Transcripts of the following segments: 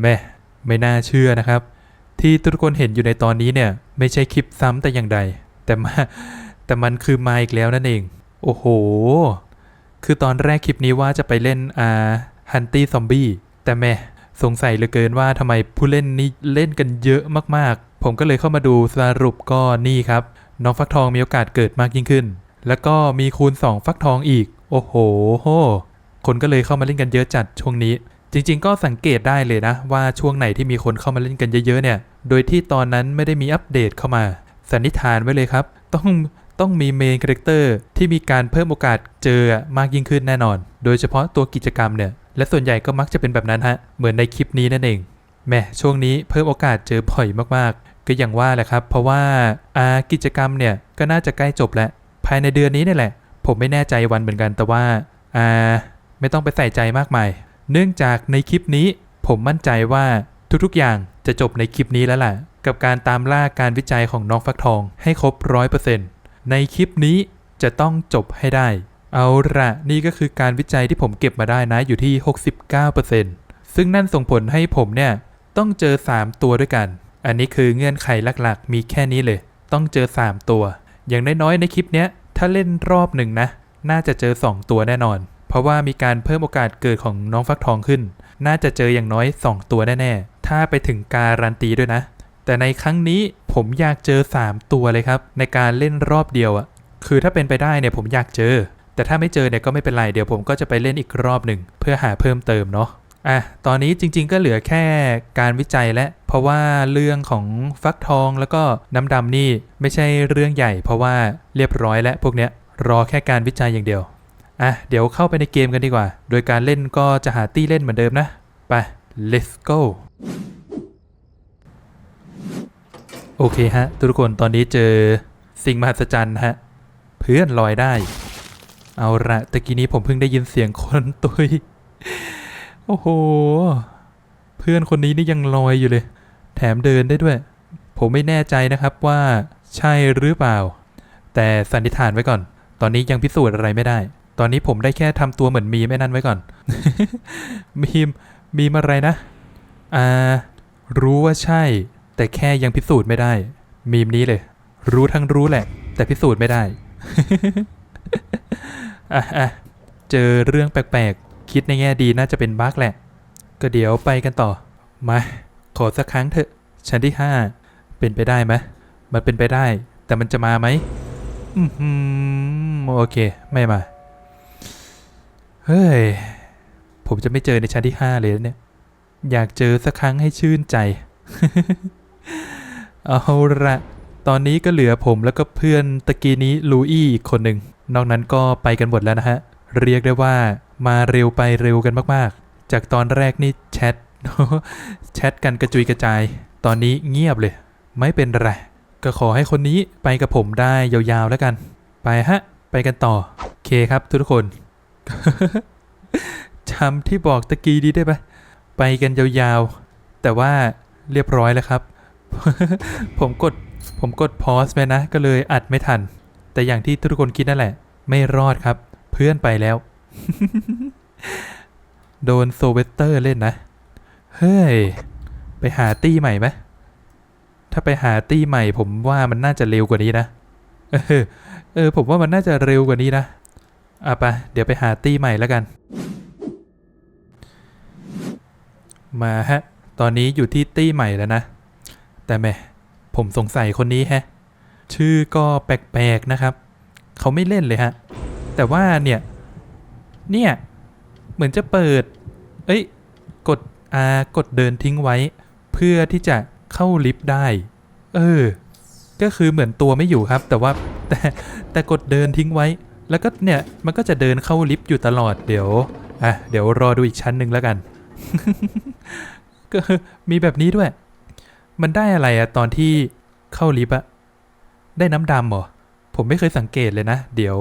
แม่ไม่น่าเชื่อนะครับ ที่ทุกคนเห็นอยู่ในตอนนี้เนี่ย ไม่ใช่คลิปซ้ำแต่อย่างใด แต่มาแต่มันคือมาอีกแล้วนั่นเอง โอ้โห คือตอนแรกคลิปนี้ว่าจะไปเล่นอ่าฮันตี้ซอมบี้แต่แม่สงสัยเหลือเกินว่าทำไมผู้เล่นนี่เล่นกันเยอะมากๆ ผมก็เลยเข้ามาดูสรุปก็นี่ครับ น้องฟักทองมีโอกาสเกิดมากยิ่งขึ้น แล้วก็มีคูณ 2 ฟักทองอีก โอ้โห คนก็เลยเข้ามาเล่นกันเยอะจัดช่วงนี้ จริง ๆ ก็สังเกตได้เลยนะ ว่าช่วงไหนที่มีคนเข้ามาเล่นกันเยอะๆเนี่ย โดยที่ตอนนั้นไม่ได้มีอัปเดตเข้ามา สันนิษฐานไว้เลยครับ ต้องต้องมีเมนคาแรคเตอร์ที่มีการเพิ่มโอกาสเจอมากยิ่งขึ้นแน่นอน โดยเฉพาะตัวกิจกรรมเนี่ย และส่วนใหญ่ก็มักจะเป็นแบบนั้นฮะ เหมือนในคลิปนี้นั่นเองแหม่ช่วงนี้เพิ่มโอกาสเจอบ่อยมากๆ ก็อย่างว่าแหละครับ เพราะว่าอากิจกรรมเนี่ยก็น่าจะใกล้จบแล้ว ภายในเดือนนี้นี่แหละ ผมไม่แน่ใจวันเหมือนกัน แต่ว่าอ่า ไม่ต้องไปใส่ใจมากมาย เนื่องจากในคลิปนี้ ผมมั่นใจว่าทุกๆอย่างจะจบในคลิปนี้แล้วล่ะ กับการตามล่าการวิจัยของน้องฟักทองให้ครบร้อยเปอร์เซ็นต์ในคลิปนี้จะต้องจบให้ได้ เอาละนี่ก็คือการวิจัยที่ผมเก็บมาได้นะอยู่ที่ 69%ซึ่งนั่นส่งผลให้ผมเนี่ยต้องเจอ 3 ตัวด้วยกัน อันนี้คือเงื่อนไขหลักๆ มีแค่นี้เลย ต้องเจอ 3 ตัว อย่างน้อยๆในคลิปเนี้ยถ้าเล่นรอบหนึ่งนะ น่าจะเจอ 2 ตัวแน่นอน เพราะว่ามีการเพิ่มโอกาสเกิดของน้องฟักทองขึ้น น่าจะเจออย่างน้อย 2 ตัวแน่ๆ ถ้าไปถึงการันตีด้วยนะ แต่ในครั้งนี้ผมอยากเจอ 3 ตัวเลยครับ ในการเล่นรอบเดียวอะคือถ้าเป็นไปได้เนี่ยผมอยากเจอ แต่ถ้าไม่เจอเนี่ยก็ไม่เป็นไรเดี๋ยวผมก็จะไปเล่นอีกรอบหนึ่งเพื่อหาเพิ่มเติมเนาะอะ ตอนนี้จริงๆก็เหลือแค่การวิจัยและ เพราะว่าเรื่องของฟักทองแล้วก็น้ำดำนี่ไม่ใช่เรื่องใหญ่ เพราะว่าเรียบร้อยแล้วพวกเนี้ยรอแค่การวิจัยอย่างเดียว อะเดี๋ยวเข้าไปในเกมกันดีกว่า โดยการเล่นก็จะหาตี้เล่นเหมือนเดิมนะ ไป let's go โอเคฮะ ทุกคนตอนนี้เจอสิ่งมหัศจรรย์ฮะ เพื่อนลอยได้ เอาละตะกี้นี้ผมเพิ่งได้ยินเสียงคนตุย โอ้โห เพื่อนคนนี้นี่ยังลอยอยู่เลย แถมเดินได้ด้วย ผมไม่แน่ใจนะครับว่าใช่หรือเปล่า แต่สันนิษฐานไว้ก่อน ตอนนี้ยังพิสูจน์อะไรไม่ได้ ตอนนี้ผมได้แค่ทำตัวเหมือนมีไม่นั่นไว้ก่อน มีมมีมอะไรนะ อ่า รู้ว่าใช่ แต่แค่ยังพิสูจน์ไม่ได้ มีมนี้เลย รู้ทั้งรู้แหละ แต่พิสูจน์ไม่ได้ อะอะเจอเรื่องแปลกๆ คิดในแง่ดีน่าจะเป็นบั๊กแหละ ก็เดี๋ยวไปกันต่อ มา ขอสักครั้งเถอะ ชั้นที่5เป็นไปได้ไหมมันเป็นไปได้ แต่มันจะมาไหมอืมโอเค ไม่มา เฮ้ย ผมจะไม่เจอในชั้นที่5เลยนะเนี่ย อยากเจอสักครั้งให้ชื่นใจ เอาละตอนนี้ก็เหลือผมแล้วก็เพื่อนตะกี้นี้ลูอี้อีกคนหนึ่ง นอกนั้นก็ไปกันหมดแล้วนะฮะ เรียกได้ว่ามาเร็วไปเร็วกันมากๆ จากตอนแรกนี่แชทแชทกันกระจุยกระจาย ตอนนี้เงียบเลย ไม่เป็นไร ก็ขอให้คนนี้ไปกับผมได้ยาวๆแล้วกัน ไปฮะ ไปกันต่อ โอเคครับทุกคน จำที่บอกตะกี้ดีได้ปะไปกันยาวๆ แต่ว่าเรียบร้อยแล้วครับ ผมกดผมกดพอสไปนะ ก็เลยอัดไม่ทัน แต่อย่างที่ทุกคนคิดนั่นแหละ ไม่รอดครับ เพื่อนไปแล้ว โดนโซเวตเตอร์เล่นนะ เฮ้ย ไปหาตี้ใหม่ไหมถ้าไปหาตี้ใหม่ ผมว่ามันน่าจะเร็วกว่านี้นะ เออ เออ ผมว่ามันน่าจะเร็วกว่านี้นะ อะไป เดี๋ยวไปหาตี้ใหม่แล้วกัน มาฮะ ตอนนี้อยู่ที่ตี้ใหม่แล้วนะ แต่แม่ผมสงสัยคนนี้แฮะ ชื่อก็แปลกๆนะครับ เขาไม่เล่นเลยฮะ แต่ว่าเนี่ย เนี่ย เหมือนจะเปิด เอ้ย กด R กดเดินทิ้งไว้ เพื่อที่จะเข้าลิฟต์ได้ เออ ก็คือเหมือนตัวไม่อยู่ครับ แต่ว่าแต่แต่กดเดินทิ้งไว้ แล้วก็เนี่ยมันก็จะเดินเข้าลิฟต์อยู่ตลอดเดี๋ยวอะเดี๋ยวรอดูอีกชั้นหนึ่งแล้วกัน ก็มีแบบนี้ด้วย มันได้อะไรอะตอนที่เข้าลิฟต์อะได้น้ำดำเหรอผมไม่เคยสังเกตเลยนะ เดี๋ยว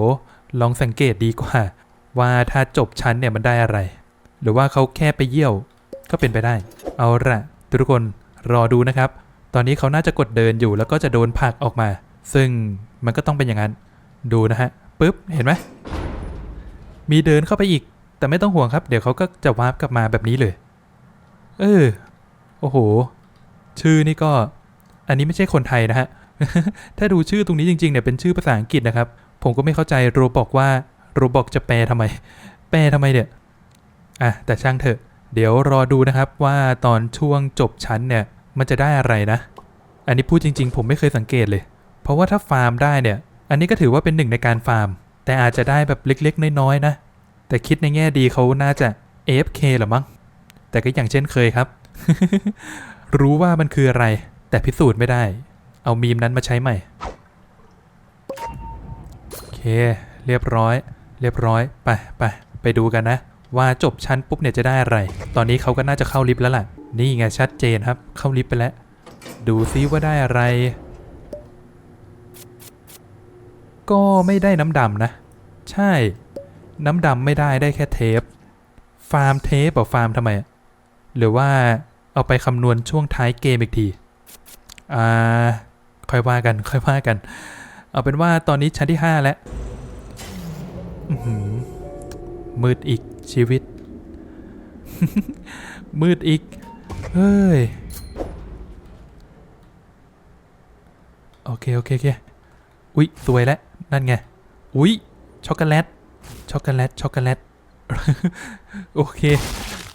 ลองสังเกตดีกว่า ว่าถ้าจบชั้นเนี่ยมันได้อะไร หรือว่าเขาแค่ไปเยี่ยวก็เป็นไปได้ เอาละทุกคนรอดูนะครับ ตอนนี้เขาน่าจะกดเดินอยู่แล้วก็จะโดนผลักออกมา ซึ่งมันก็ต้องเป็นอย่างนั้น ดูนะฮะ ปุ๊บ เห็นไหม มีเดินเข้าไปอีก แต่ไม่ต้องห่วงครับ เดี๋ยวเขาก็จะวาร์ปกลับมาแบบนี้เลย เออ โอ้โห ชื่อนี่ก็ อันนี้ไม่ใช่คนไทยนะฮะ ถ้าดูชื่อตรงนี้จริงๆเนี่ยเป็นชื่อภาษาอังกฤษนะครับ ผมก็ไม่เข้าใจโรบอกว่าโรบอกจะแปลทำไม แปลทำไมเนี่ย อะ แต่ช่างเถอะ เดี๋ยวรอดูนะครับว่าตอนช่วงจบชั้นเนี่ย มันจะได้อะไรนะ อันนี้พูดจริง ๆ ผมไม่เคยสังเกตเลย เพราะว่าถ้าฟาร์มได้เนี่ย อันนี้ก็ถือว่าเป็นหนึ่งในการฟาร์ม แต่อาจจะได้แบบเล็กๆ น้อยๆนะ แต่คิดในแง่ดีเขาน่าจะ AFK หรือมั้ง แต่ก็อย่างเช่นเคยครับ รู้ว่ามันคืออะไร แต่พิสูจน์ไม่ได้ เอามีมนั้นมาใช้ใหม่ โอเค เรียบร้อย เรียบร้อย ไปไปไปดูกันนะ ว่าจบชั้นปุ๊บเนี่ยจะได้อะไร ตอนนี้เขาก็น่าจะเข้าลิฟต์แล้วล่ะ นี่ไงชัดเจนครับ เข้าลิฟต์ไปแล้ว ดูซิว่าได้อะไร ก็ไม่ได้น้ำดำนะ ใช่ น้ำดำไม่ได้ได้แค่เทป ฟาร์มเทปเปล่าฟาร์มทำไม หรือว่าเอาไปคำนวณช่วงท้ายเกมอีกที อ่า ค่อยว่ากัน ค่อยว่ากัน เอาเป็นว่าตอนนี้ชั้นที่ 5 แล้วมืดอีกชีวิต มืดอีก เฮ้ย โอเค โอเคโอเค อุ๊ยสวยแล้ว นั่นไง อุ๊ยช็อกโกแลต ช็อกโกแลต ช็อกโกแลต โอเค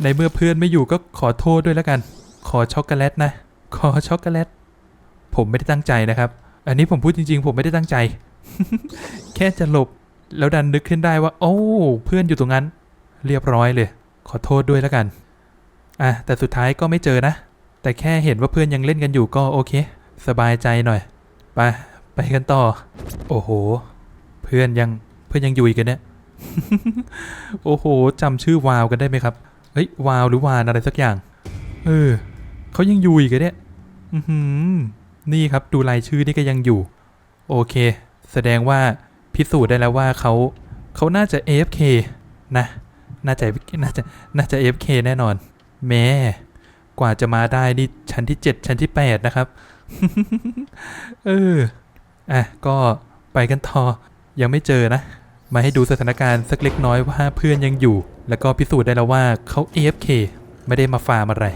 ในเมื่อเพื่อนไม่อยู่ก็ขอโทษด้วยแล้วกัน ขอช็อกโกแลตนะ ขอช็อกโกแลต ผมไม่ได้ตั้งใจนะครับ อันนี้ผมพูดจริง ๆ ผมไม่ได้ตั้งใจ แค่จะหลบ แล้วดันนึกขึ้นได้ว่า โอ้ เพื่อนอยู่ตรงนั้น เรียบร้อยเลย ขอโทษด้วยแล้วกัน อะ แต่สุดท้ายก็ไม่เจอนะ แต่แค่เห็นว่าเพื่อนยังเล่นกันอยู่ก็โอเค สบายใจหน่อย ไป ไปกันต่อ โอ้โห เพื่อนยังเพื่อนยังอยู่อีกเนี่ย โอ้โหจำชื่อวาวกันได้ไหมครับ เฮ้ยวาวหรือวานอะไรสักอย่าง เออเขายังอยู่อีกเนี่ยอือหือนี่ครับดูรายชื่อนี่ก็ยังอยู่ โอเค แสดงว่าพิสูจน์ได้แล้วว่าเขาเขาน่าจะ AFK นะ น่าจะน่าจะน่าจะ AFK แน่นอน แม้กว่าจะมาได้นี่ชั้นที่ 7 ชั้นที่ 8 นะครับ เออ อะก็ไปกันต่อยังไม่เจอนะ มาให้ดูสถานการณ์สักเล็กน้อยว่าเพื่อนยังอยู่ แล้วก็พิสูจน์ได้แล้วว่าเขา AFK ไม่ได้มาฟาร์มอะไร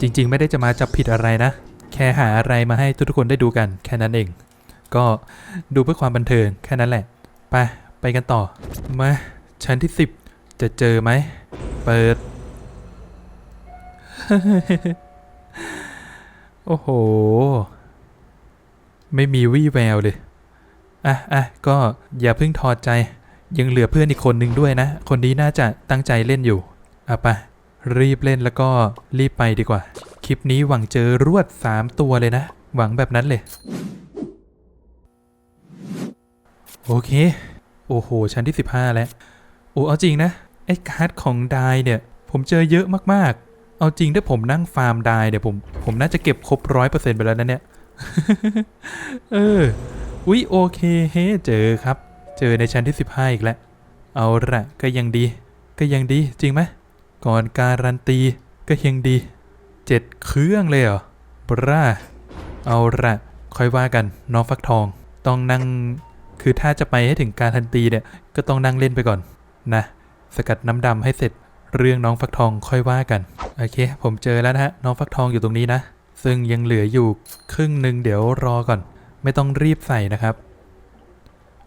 จริงๆ ไม่ได้จะมาจับผิดอะไรนะ แค่หาอะไรมาให้ทุกๆคนได้ดูกันแค่นั้นเอง ก็ดูเพื่อความบันเทิงแค่นั้นแหละ ไปไปกันต่อ มาชั้นที่ 10 จะเจอไหม เปิด โอ้โห ไม่มีวี่แววเลย อะอะก็อย่าเพิ่งถอดใจ ยังเหลือเพื่อนอีกคนหนึ่งด้วยนะ คนนี้น่าจะตั้งใจเล่นอยู่ อะไปรีบเล่นแล้วก็รีบไปดีกว่า คลิปนี้หวังเจอรวด 3 ตัวเลยนะ หวังแบบนั้นเลย โอเค โอ้โห ชั้นที่ 15 แล้ว โอ้เอาจริงนะ ไอ้การ์ดของไดเนี่ย ผมเจอเยอะมากๆ เอาจริงถ้าผมนั่งฟาร์มไดเนี่ยผม ผมน่าจะเก็บครบร้อยเปอร์เซ็นต์ไปแล้วนะเนี่ย เอออุ๊ยโอเคเฮ้เจอครับ เจอในชั้นที่ 15 อีกแล้ว เอาละก็ยังดี ก็ยังดีจริงไหมก่อนการันตีก็ยังดีเจ็ดเครื่องเลยเหรอบราเอาละค่อยว่ากันน้องฟักทอง ต้องนั่งคือถ้าจะไปให้ถึงการทันตีเนี่ยก็ต้องนั่งเล่นไปก่อนนะสกัดน้ำดำให้เสร็จเรื่องน้องฟักทองค่อยว่ากัน โอเค ผมเจอแล้วนะฮะ น้องฟักทองอยู่ตรงนี้นะ ซึ่งยังเหลืออยู่ครึ่งหนึ่งเดี๋ยวรอก่อน ไม่ต้องรีบใส่นะครับ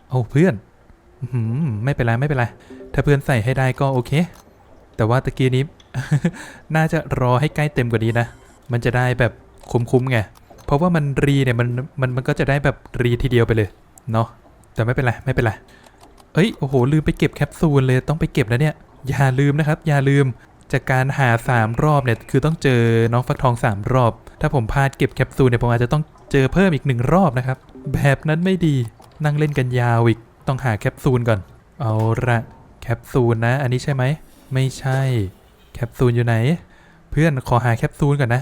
เอาเพื่อนอื้อหือไม่เป็นไรไม่เป็นไร ถ้าเพื่อนใส่ให้ได้ก็โอเค แต่ว่าตะกี้นี้ น่าจะรอให้ใกล้เต็มกว่านี้นะ มันจะได้แบบคุ้มๆไง เพราะว่ามันรีเนี่ยมันมันมันก็จะได้แบบรีทีเดียวไปเลยเนาะ แต่ไม่เป็นไรไม่เป็นไรเอ้ยโอ้โหลืมไปเก็บแคปซูลเลยต้องไปเก็บแล้วเนี่ย อย่าลืมนะครับ อย่าลืมจากการหา 3 รอบเนี่ยคือต้องเจอน้องฟักทอง 3 รอบ ถ้าผมพลาดเก็บแคปซูลเนี่ยผมอาจจะต้องเจอเพิ่มอีกหนึ่งรอบนะครับ แบบนั้นไม่ดีนั่งเล่นกันยาวอีก ต้องหาแคปซูลก่อน เอาละแคปซูลนะ อันนี้ใช่ไหม ไม่ใช่ แคปซูลอยู่ไหน เพื่อนขอหาแคปซูลก่อนนะ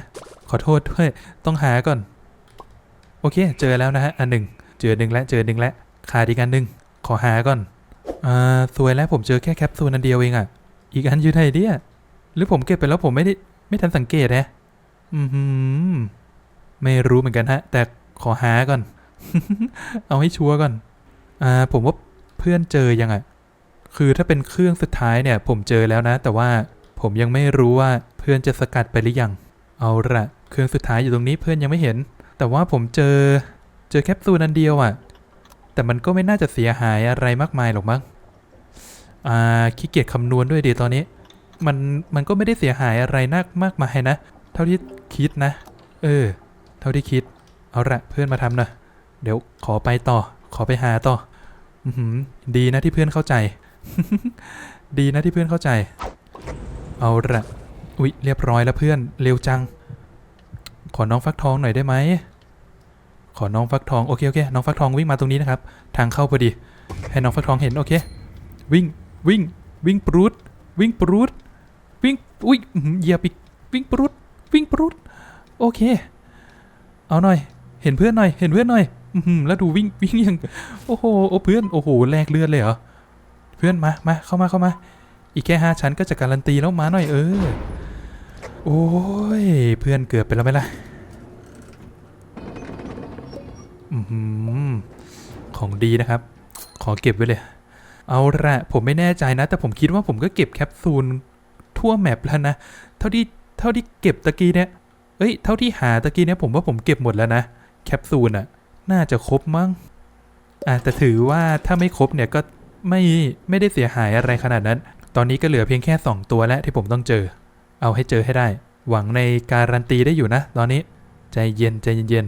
ขอโทษด้วยต้องหาก่อน โอเค เจอแล้วนะฮะ อันหนึ่ง เจอหนึ่งแล้ว เจอหนึ่งแล้ว ขาดอีกอันหนึ่ง ขอหาก่อน อ่า สวยแล้วผมเจอแค่แคปซูลอันเดียวเองอะอีกอันอยู่ไหนเนี่ยหรือผมเก็บไปแล้วผมไม่ได้ ไม่ทันสังเกตนะ อือหือไม่รู้เหมือนกันฮะ แต่ขอหาก่อน เอาให้ชัวร์ก่อน อ่า ผมว่าเพื่อนเจอยังอะคือถ้าเป็นเครื่องสุดท้ายเนี่ย ผมเจอแล้วนะ แต่ว่าผมยังไม่รู้ว่าเพื่อนจะสกัดไปหรือยัง เอาละเครื่องสุดท้ายอยู่ตรงนี้เพื่อนยังไม่เห็น แต่ว่าผมเจอ เจอแคปซูลอันเดียวอะ่ะ แต่มันก็ไม่น่าจะเสียหายอะไรมากมายหรอกมั้ง อ่าขี้เกียจคำนวณด้วยดีตอนนี้ มัน มันก็ไม่ได้เสียหายอะไรนักมากมายนะ ท่าที่คิดนะ เออ เท่าที่คิด เอาละเพื่อนมาทำนะเดี๋ยวขอไปต่อ ขอไปหาต่ออือหือดีนะที่เพื่อนเข้าใจ ดีนะที่เพื่อนเข้าใจ เอาละอุ๊ยเรียบร้อยแล้วเพื่อนเร็วจัง ขอน้องฟักทองหน่อยได้ไหมขอน้องฟักทองโอเคโอเคน้องฟักทองวิ่งมาตรงนี้นะครับ ทางเข้าพอดี ให้น้องฟักทองเห็นโอเค วิ่งวิ่งวิ่งปรูดวิ่งปรูดวิ่งอุ้ยเหยียบอีกวิ่งปรูด วิ่งปรูดโอเค เอาหน่อย เห็นเพื่อนหน่อย เห็นเพื่อนหน่อยอืแล้วดูวิ่งวิ่งยังโอ้โหโอ้เพื่อนโอ้โหแลกเลือดเลยเหรอเพื่อนมามาเข้ามาเข้ามา อีกแค่ห้าชั้นก็จะการันตีแล้วมาหน่อยเออโอ้ยเพื่อนเกือบไปแล้วไหมล่ะอือหือของดีนะครับ ขอเก็บไว้เลย เอาละผมไม่แน่ใจนะ แต่ผมคิดว่าผมก็เก็บแคปซูลทั่วแมปแล้วนะ เท่าที่ เท่าที่เก็บตะกี้เนี่ยเอ้ย เท่าที่หาตะกี้เนี่ยผมว่าผมเก็บหมดแล้วนะ แคปซูลอะน่าจะครบมั้งอะแต่ถือว่าถ้าไม่ครบเนี่ยก็ไม่ไม่ได้เสียหายอะไรขนาดนั้น ตอนนี้ก็เหลือเพียงแค่ 2 ตัวแล้วที่ผมต้องเจอ เอาให้เจอให้ได้ หวังในการันตีได้อยู่นะ ตอนนี้ใจเย็นใจเย็น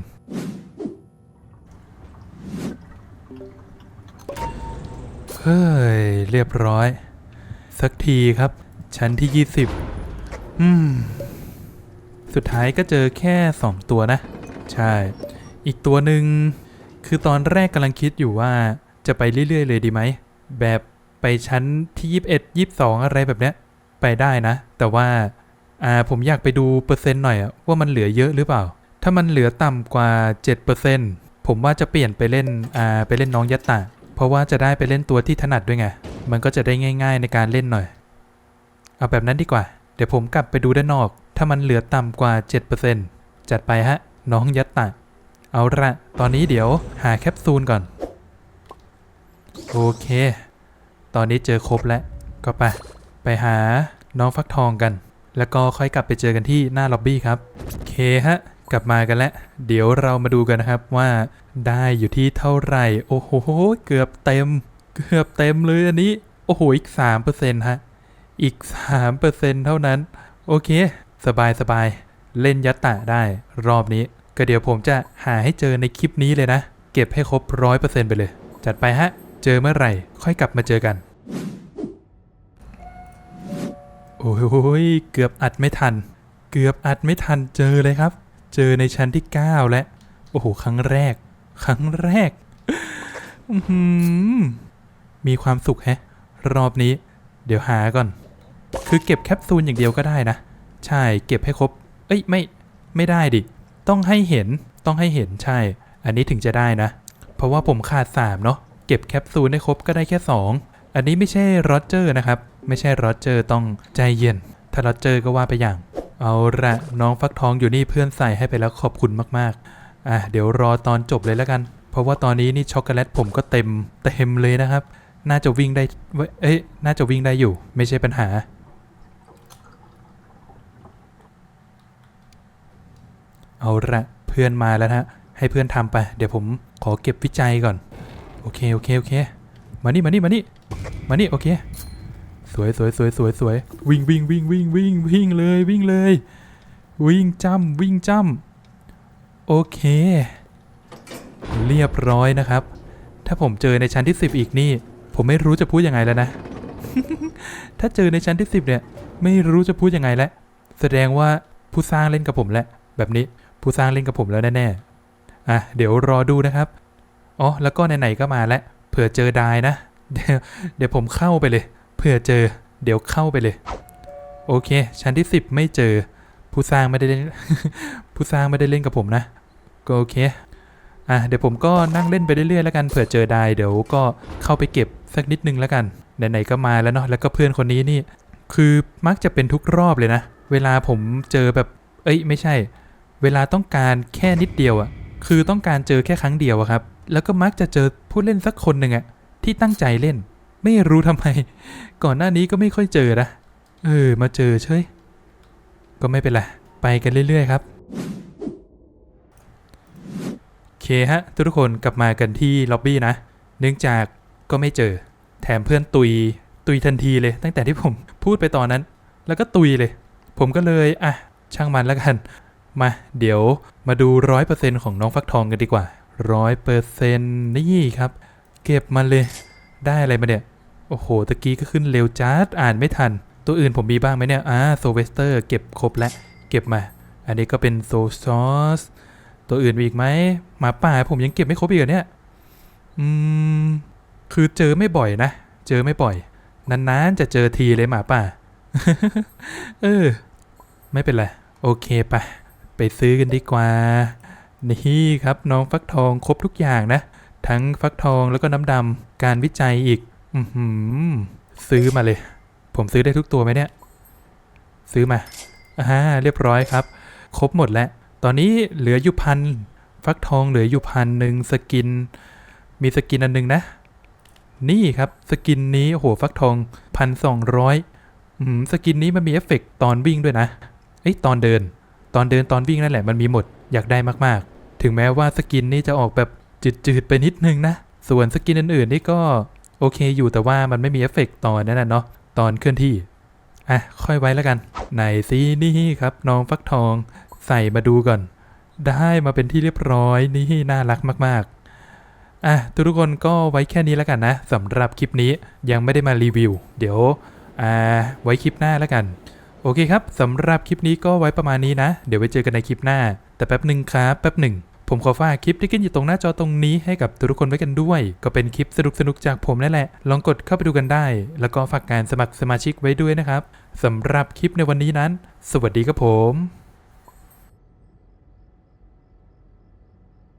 เฮ้ยเรียบร้อย สักทีครับ ชั้นที่ 20 อืม สุดท้ายก็เจอแค่ 2 ตัวนะ ใช่ อีกตัวหนึ่งคือตอนแรกกำลังคิดอยู่ว่าจะไปเรื่อย ๆ เลยดีไหม แบบไปชั้นที่ 21 22 อะไรแบบเนี้ย ไปได้นะ แต่ว่า อ่าผมอยากไปดูเปอร์เซ็นต์หน่อยอะว่ามันเหลือเยอะหรือเปล่า ถ้ามันเหลือต่ำกว่า 7%ผมว่าจะเปลี่ยนไปเล่น อ่า ไปเล่นน้องยัตตะเพราะว่าจะได้ไปเล่นตัวที่ถนัดด้วยไง มันก็จะได้ง่าย ๆ ในการเล่นหน่อย เอาแบบนั้นดีกว่า ดี๋ยวผมกลับไปดูด้านนอก ถ้ามันเหลือต่ำกว่า 7%จัดไปฮะ น้องยัตตะ เอาละตอนนี้เดี๋ยวหาแคปซูลก่อน โอเค ตอนนี้เจอครบแล้ว ก็ไป ไปหาน้องฟักทองกัน แล้วก็ค่อยกลับไปเจอกันที่หน้าล็อบบี้ครับโอเคฮะ กลับมากันแล้ว เดี๋ยวเรามาดูกันนะครับว่าได้อยู่ที่เท่าไหร่ โอ้โห เกือบเต็ม เกือบเต็มเลยอันนี้ โอ้โห อีก3%ฮะ อีก 3%เท่านั้น โอเค สบายสบายเล่นยัตตะได้รอบนี้ ก็เดี๋ยวผมจะหาให้เจอในคลิปนี้เลยนะ เก็บให้ครบร้อยเปอร์เซ็นต์ไปเลย จัดไปฮะ เจอเมื่อไหร่ ค่อยกลับมาเจอกัน โอ้ยเกือบอัดไม่ทัน เกือบอัดไม่ทันเจอเลยครับ เจอในชั้นที่ 9 แล้วโอ้โห ครั้งแรก ครั้งแรกมีความสุขแฮะ รอบนี้ เดี๋ยวหาก่อน คือเก็บแคปซูลอย่างเดียวก็ได้นะ ใช่เก็บให้ครบ เอ้ยไม่ไม่ได้ดิ ต้องให้เห็นต้องให้เห็นใช่ อันนี้ถึงจะได้นะ เพราะว่าผมขาด 3 เนาะเก็บแคปซูลได้ครบก็ได้แค่ 2 อันนี้ไม่ใช่โรเจอร์นะครับ ไม่ใช่โรเจอร์ต้องใจเย็น ถ้าโรเจอร์ก็ว่าไปอย่าง เอาละน้องฟักทองอยู่นี่เพื่อนใส่ให้ไปแล้วขอบคุณมากๆอะเดี๋ยวรอตอนจบเลยแล้วกัน เพราะว่าตอนนี้นี่ช็อกโกแลตผมก็เต็มเต็มเลยนะครับ น่าจะวิ่งได้เว้ยเอ้ยน่าจะวิ่งได้อยู่ ไม่ใช่ปัญหา เอาละเพื่อนมาแล้วนะฮะให้เพื่อนทำไป เดี๋ยวผมขอเก็บวิจัยก่อน โอเค โอเค โอเค มานี่ มานี่ มานี่ มานี่ โอเค สวยสวยสวยสวยสวย วิ่งวิ่งวิ่งวิ่งวิ่งวิ่งเลยวิ่งเลย วิ่งจ้ำวิ่งจ้ำโอเค เรียบร้อยนะครับ ถ้าผมเจอในชั้นที่ 10 อีกนี่ ผมไม่รู้จะพูดยังไงแล้วนะ ถ้าเจอในชั้นที่ 10 เนี่ย ไม่รู้จะพูดยังไงแล้ว แสดงว่าผู้สร้างเล่นกับผมแล้วแบบนี้ ผู้สร้างเล่นกับผมแล้วแน่ๆอะเดี๋ยวรอดูนะครับอ๋อแล้วก็ไหนๆก็มาแล้วเผื่อเจอได้นะเดี๋ยวเดี๋ยวผมเข้าไปเลยเผื่อเจอ เดี๋ยวเข้าไปเลย โอเค ชั้นที่ 10 ไม่เจอ ผู้สร้างไม่ได้เล่นผู้สร้างไม่ได้เล่นกับผมนะ ก็โอเคอะเดี๋ยวผมก็นั่งเล่นไปเรื่อยๆแล้วกันเผื่อเจอได้เดี๋ยวก็เข้าไปเก็บสักนิดนึงแล้วกันไหนๆก็มาแล้วเนาะแล้วก็เพื่อนคนนี้นี่ คือมักจะเป็นทุกรอบเลยนะ เวลาผมเจอแบบ เอ้ย ไม่ใช่ เวลาต้องการแค่นิดเดียวอะคือต้องการเจอแค่ครั้งเดียวอะครับ แล้วก็มักจะเจอผู้เล่นสักคนหนึ่งอะที่ตั้งใจเล่น ไม่รู้ทำไม ก่อนหน้านี้ก็ไม่ค่อยเจอนะเออ มาเจอเฉยก็ไม่เป็นไรไปกันเรื่อยๆครับโอเคฮะ ทุกคนกลับมากันที่ล็อบบี้นะ เนื่องจากก็ไม่เจอ แถมเพื่อนตุยตุยทันทีเลย ตั้งแต่ที่ผมพูดไปตอนนั้น แล้วก็ตุยเลย ผมก็เลยอะช่างมันแล้วกัน มา เดี๋ยวมาดูร้อยเปอร์เซ็นของน้องฟักทองกันดีกว่าร้อยเปอร์เซ็นนี่ครับ เก็บมาเลย ได้อะไรมาเนี่ย โอ้โห ตะกี้ก็ขึ้นเร็วจัด อ่านไม่ทัน ตัวอื่นผมมีบ้างไหมเนี่ย อ่าโซเวสเตอร์ เก็บครบแล้ว เก็บมา อันนี้ก็เป็นโซซอส ตัวอื่นมีอีกไหม หมาป่าผมยังเก็บไม่ครบอีกเหรอเนี่ย อืม คือเจอไม่บ่อยนะ เจอไม่บ่อย นานๆ จะเจอทีเลยหมาป่า เออ ไม่เป็นไร โอเคไปะ ไปซื้อกันดีกว่า นี่ครับน้องฟักทองครบทุกอย่างนะ ทั้งฟักทองแล้วก็น้ำดำการวิจัยอีก อืซื้อมาเลย ผมซื้อได้ทุกตัวไหมเนี่ย ซื้อมาอ่าเรียบร้อยครับ ครบหมดแล้ว ตอนนี้เหลืออยู่พันฟักทองเหลืออยู่พันหนึ่งสกิน มีสกินอันหนึ่งนะ นี่ครับสกินนี้โหฟักทองพันสองร้อยสกินนี้มันมีเอฟเฟกต์ตอนวิ่งด้วยนะเอ้ตอนเดิน ตอนเดินตอนวิ่งนั่นแหละมันมีหมดอยากได้มากๆ ถึงแม้ว่าสกินนี่จะออกแบบจืดๆไปนิดนึงนะ ส่วนสกินอื่นๆนี่ก็โอเคอยู่แต่ว่ามันไม่มีเอฟเฟกต์ตอนนั้นนะเนาะตอนเคลื่อนที่ อะ ค่อยไว้แล้วกัน ไหนซินี่ครับน้องฟักทองใส่มาดูก่อน ได้มาเป็นที่เรียบร้อยนี่น่ารักมากๆ อะทุกคนก็ไว้แค่นี้แล้วกันนะสำหรับคลิปนี้ยังไม่ได้มารีวิว เดี๋ยว อ่า ไว้คลิปหน้าแล้วกัน โอเคครับสำหรับคลิปนี้ก็ไว้ประมาณนี้นะ เดี๋ยวไว้เจอกันในคลิปหน้า แต่แป๊บหนึ่งครับแป๊บหนึ่งผมขอฝากคลิปที่ขึ้นอยู่ตรงหน้าจอตรงนี้ให้กับทุกคนไว้กันด้วย ก็เป็นคลิปสนุกๆจากผมนั่นแหละ ลองกดเข้าไปดูกันได้ แล้วก็ฝากการสมัครสมาชิกไว้ด้วยนะครับสำหรับคลิปในวันนี้นั้น สวัสดีครับผม